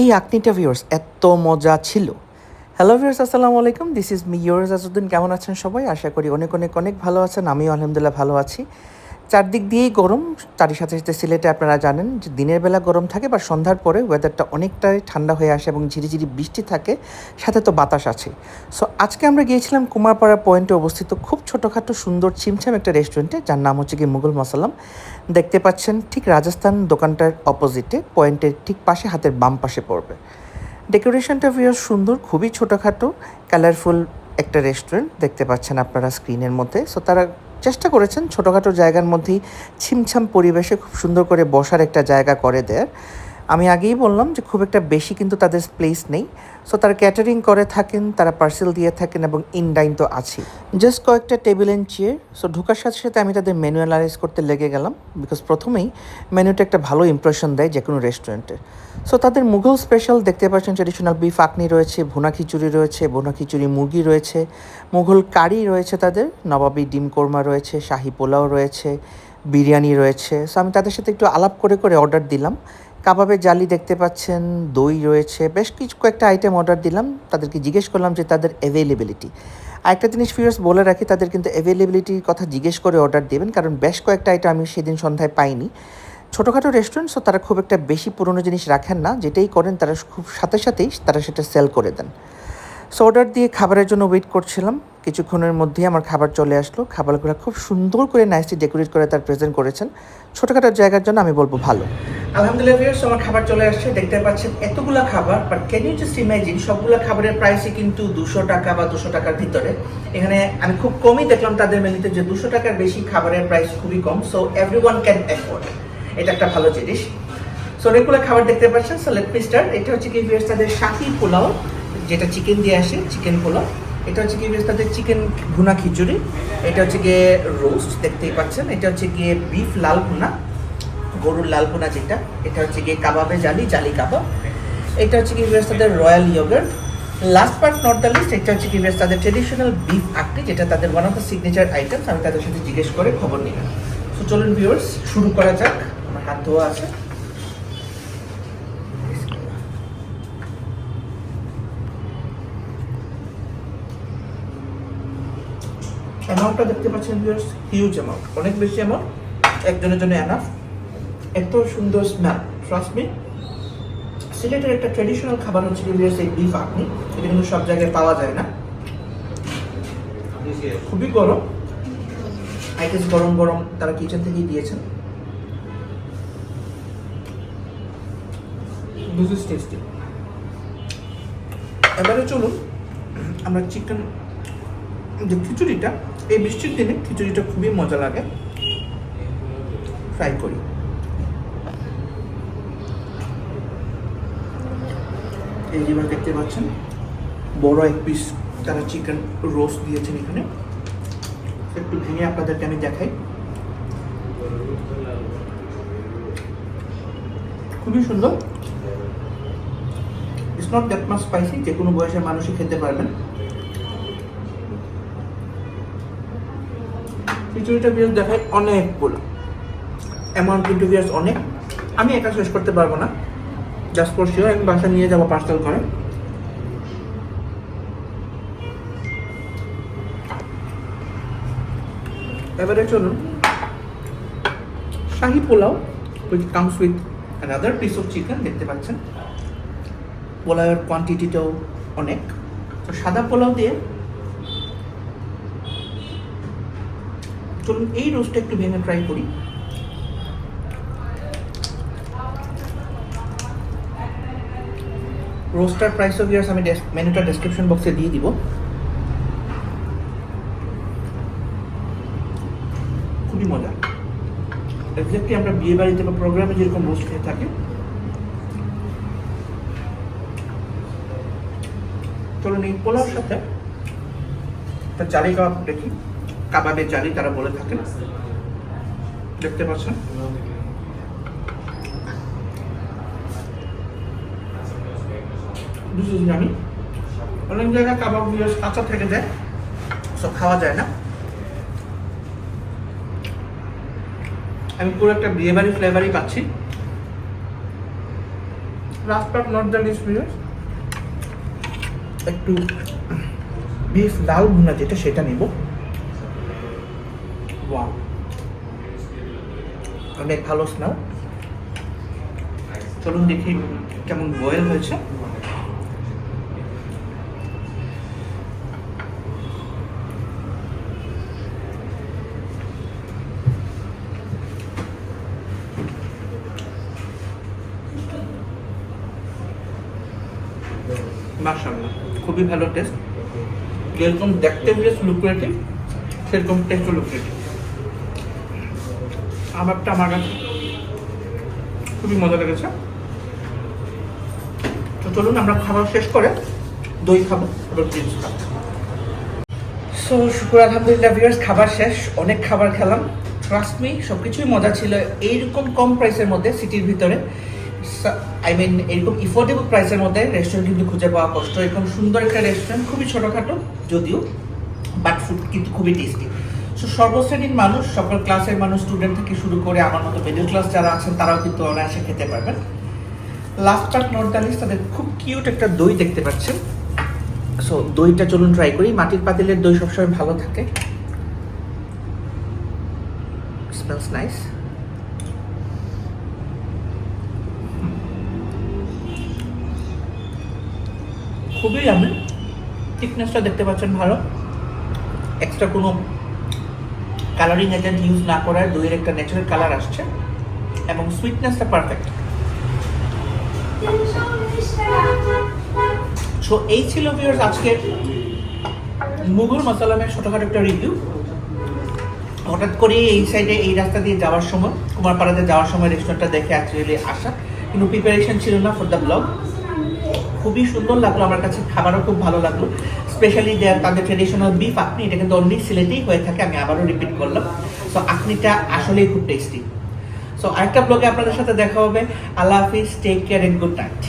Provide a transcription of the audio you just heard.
এই আকনিটা ভিউর্স এত মজা ছিল। হ্যালো ভিউর্স আসসালামু আলাইকুম। This is me yours Azuddin কেমন আছেন সবাই? আশা করি অনেক অনেক অনেক ভালো আছেন। আমিও আলহামদুলিল্লাহ ভালো আছি। চারদিক দিয়েই গরম। তারই সাথে সাথে সিলেটে আপনারা জানেন যে দিনের বেলা গরম থাকে, বা সন্ধ্যার পরে ওয়েদারটা অনেকটাই ঠান্ডা হয়ে আসে এবং ঝিরিঝিরি বৃষ্টি থাকে, সাথে তো বাতাস আছে। সো আজকে আমরা গিয়েছিলাম কুমারপাড়া পয়েন্টে অবস্থিত খুব ছোটোখাটো, সুন্দর, ছিমছাম একটা রেস্টুরেন্টে যার নাম হচ্ছে কি মুঘল মাসালাম। দেখতে পাচ্ছেন ঠিক রাজস্থান দোকানটার অপোজিটে পয়েন্টের ঠিক পাশে হাতের বাম পাশে পড়বে। ডেকোরেশনটা ভিউয়ার সুন্দর, খুবই ছোটোখাটো কালারফুল একটা রেস্টুরেন্ট দেখতে পাচ্ছেন আপনারা স্ক্রিনের মধ্যে। সো তারা চেষ্টা করেছেন ছোটোখাটো জায়গার মধ্যেই ছিমছাম পরিবেশে খুব সুন্দর করে বসার একটা জায়গা করে দেয়ার। আমি আগেই বললাম যে খুব একটা বেশি কিন্তু তাদের প্লেস নেই। সো তারা ক্যাটারিং করে থাকেন, তারা পার্সেল দিয়ে থাকেন এবং ইনডাইন তো আছে জাস্ট কয়েকটা টেবিল অ্যান্ড চেয়ার সো ঢোকার সাথে সাথে আমি তাদের মেনু অ্যানালাইজ করতে লেগে গেলাম বিকজ প্রথমেই মেনুটা একটা ভালো ইমপ্রেশন দেয় যে কোনো রেস্টুরেন্টের সো তাদের মুঘল স্পেশাল দেখতে পাচ্ছেন ট্রেডিশনাল বিফ আকনি রয়েছে, ভুনা খিচুড়ি রয়েছে, ভুনা খিচুড়ি মুরগি রয়েছে, মুঘল কারি রয়েছে তাদের, নবাবি ডিম কোরমা রয়েছে, শাহি পোলাও রয়েছে, বিরিয়ানি রয়েছে। সো আমি তাদের সাথে একটু আলাপ করে করে অর্ডার দিলাম। কাবাবের জালি দেখতে পাচ্ছেন, দই রয়েছে, বেশ কিছু কয়েকটা আইটেম অর্ডার দিলাম। তাদেরকে জিজ্ঞেস করলাম যে তাদের অ্যাভেলেবিলিটি আরেকটা জিনিস ফিরোজ বলে রাখি, তাদের কিন্তু অ্যাভেলেবিলিটির কথা জিজ্ঞেস করে অর্ডার দেবেন, কারণ বেশ কয়েকটা আইটেম আমি সেদিন সন্ধ্যায় পাইনি। ছোটোখাটো রেস্টুরেন্ট সো তারা খুব একটা বেশি পুরনো জিনিস রাখেন না। যেটাই করেন, তারা খুব সাথে সাথেই তারা সেটা সেল করে দেন। সো অর্ডার দিয়ে খাবারের জন্য ওয়েট করছিলাম। কিছুক্ষণের মধ্যেই আমার খাবার চলে আসলো। খাবারগুলো খুব সুন্দর করে নাইসলি ডেকোরেট করে তার প্রেজেন্ট করেছেন। ছোটোখাটো জায়গার জন্য আমি বলব ভালো। আলহামদুলিল্লাহ ভিউয়ার্স আমার খাবার চলে আসছে। দেখতে পাচ্ছেন এতগুলো খাবার but can you just imagine সবগুলো খাবারের প্রাইসই কিন্তু দুশো টাকা বা দুশো টাকার ভিতরে। এখানে আমি খুব কমই দেখলাম তাদের মেনুতে যে দুশো টাকার বেশি খাবারের প্রাইস খুবই কম। So everyone can afford এটা একটা ভালো জিনিস। সো অনেকগুলো খাবার দেখতে পাচ্ছেন। সো লেট মি স্টার্ট এটা হচ্ছে কি ভিউয়ার্স তাদের শাহি পোলাও। যেটা চিকেন দিয়ে আসে চিকেন পোলাও। এটা হচ্ছে ভিউয়ার্স তাদের চিকেন ভুনা খিচুড়ি। এটা হচ্ছে গিয়ে রোস্ট দেখতেই পাচ্ছেন। এটা হচ্ছে গিয়ে বিফ লাল ভুনা, গরুর লাল ভুনা যেটা। এটা হচ্ছে গিয়ে কাবাবে জালি জালি কাবাব। এটা হচ্ছে ভিউয়ার্স তাদের royal yogurt last but not the least এটা হচ্ছে কি তাদের ট্রেডিশনাল বিফ আকটি, যেটা তাদের one of the signature items আমি তাদের সাথে জিজ্ঞেস করে খবর নিলাম। তো চলুন ভিউয়ার্স শুরু করা যাক। আমার হাত ধোয়া আছে। অ্যামাউন্টটা দেখতে পাচ্ছেন ভিউয়ার্স হিউজ অ্যামাউন্ট অনেক বেশি অ্যামাউন্ট একজনের জন্য অ্যানাফ এত সুন্দর স্মেল ট্রাস্ট মি সিলেটের একটা ট্রেডিশনাল খাবার হচ্ছে ভিউয়ার্স এই বিফ আপনি, এটা কিন্তু সব জায়গায় পাওয়া যায় না। খুবই গরম। আই গেস গরম গরম তারা কিচেন থেকেই দিয়েছেন। টেস্টি এবারে চলুন, আমরা চিকেন যে খিচুড়িটা এই বৃষ্টির দিনে খিচুড়িটা খুবই মজা লাগে। ফ্রাই করি। এই যেভাবে দেখতে পাচ্ছেন, বড় এক পিস তারা চিকেন রোস্ট দিয়েছেন এখানে। একটু ভেঙে আপনাদেরকে আমি দেখাই। খুবই সুন্দর। It's not that much spicy যে কোনো বয়সের মানুষই খেতে পারবেন। খিচুড়িটা বিয়াস দেখায় অনেকগুলো। অ্যামাউন্ট কিন্তু বিয়াস অনেক। আমি একা শেষ করতে পারব না। জাস্ট ফর শিওর আমি বাসা নিয়ে যাব পার্সেল করে। এবারে চলুন। Shahi pulao with comes with another piece of chicken দেখতে পাচ্ছেন। পোলাওয়ের কোয়ান্টিটিটাও অনেক। তো সাদা পোলাও দিয়ে চলুন এই রোস্টটা একটু ভেঙে ট্রাই করি। রোস্টার প্রাইস অফ ইয়ার্স আমি মেনুটা ডেসক্রিপশন বক্সে দিয়ে দিব। খুবই মজা। এক্স্যাক্টলি আমরা বিয়ে বাড়িতে বা প্রোগ্রামে যেরকম রোস্ট খেয়ে থাকি। চলুন এই পোলাওর সাথে একটা জালি কাবাব দেখি। কাবাবের জালি তারা বলে থাকেন। দেখতে পাচ্ছেন? ইজ জানি অনেক জায়গায় কাবাব কাঁচা থেকে যায় সব খাওয়া যায় না। আমি পুরো একটা বিয়ে বাড়ি ফ্লেভারই পাচ্ছি। Last but not the least একটু বিফ লাল ভুনা যেটা সেটা নিব। অনেক ভালো স্মেল চলুন দেখি কেমন বয়েল হয়েছে। মাশাআল্লাহ, খুবই ভালো টেস্ট যেরকম দেখতে বেশ লুক্রেটিভ সেরকম টেস্টও লুক্রেটিভ আমারটা আমার কাছে। খুবই মজা লেগেছে। তো চলুন, আমরা খাবার শেষ করে দই খাব এবার ড্রিঙ্কস খাব। সো শুক্র, আলহামদুলিল্লাহ ভিউয়ার্স খাবার শেষ। অনেক খাবার খেলাম। ট্রাস্ট মি সব কিছুই মজা ছিল। এইরকম কম প্রাইসের মধ্যে সিটির ভিতরে। আই মিন এরকম ইফোর্ডেবল প্রাইসের মধ্যে রেস্টুরেন্ট কিন্তু খুঁজে পাওয়া কষ্ট। এরকম সুন্দর একটা রেস্টুরেন্ট খুবই ছোটোখাটো, যদিও বাট ফুড কিন্তু খুবই টেস্টি সর্বশ্রেণীর মানুষ, সকল ক্লাসের মানুষ স্টুডেন্ট থেকে শুরু করে আমার মতো মিডল ক্লাস যারা আছেন, তারাও কিন্তু অনায়াসে খেতে পারবেন। লাস্ট পার্ট নট তাদের খুব কিউট একটা দই দেখতে পাচ্ছেন। সো দইটা চলুন ট্রাই করি। মাটির পাতিলের দই সবসময় ভালো থাকে। স্মেলস নাইস খুবই আমি থিকনেসটা দেখতে পাচ্ছেন ভালো। এক্সট্রা কোনো কালারিং এজেন্ট ইউজ না করায় দইয়ের একটা ন্যাচারাল কালার আসছে এবং সুইটনেসটা পারফেক্ট সো এই ছিল ভিউয়ার্স আজকে মুঘল মশালামের ছোটোখাটো একটা রিভিউ হঠাৎ করে এই সাইডে এই রাস্তা দিয়ে যাওয়ার সময়, কুমারপাড়াতে যাওয়ার সময় রেস্টুরেন্টটা দেখে অ্যাকচুয়ালি আসা। কিন্তু প্রিপারেশন ছিল না ফর দ্য ব্লগ খুবই সুন্দর লাগল, আমার কাছে খাবারও খুব ভালো লাগল। স্পেশালি তাদের ট্রেডিশনাল বিফ আপনি, এটা কিন্তু অনলি সিলেটেই হয়ে থাকে, আমি আবারও রিপিট করলাম। সো আপনিটা আসলেই খুব টেস্টি সো আরেকটা ব্লগে আপনাদের সাথে দেখা হবে। আল্লাহ হাফিজ take care and good night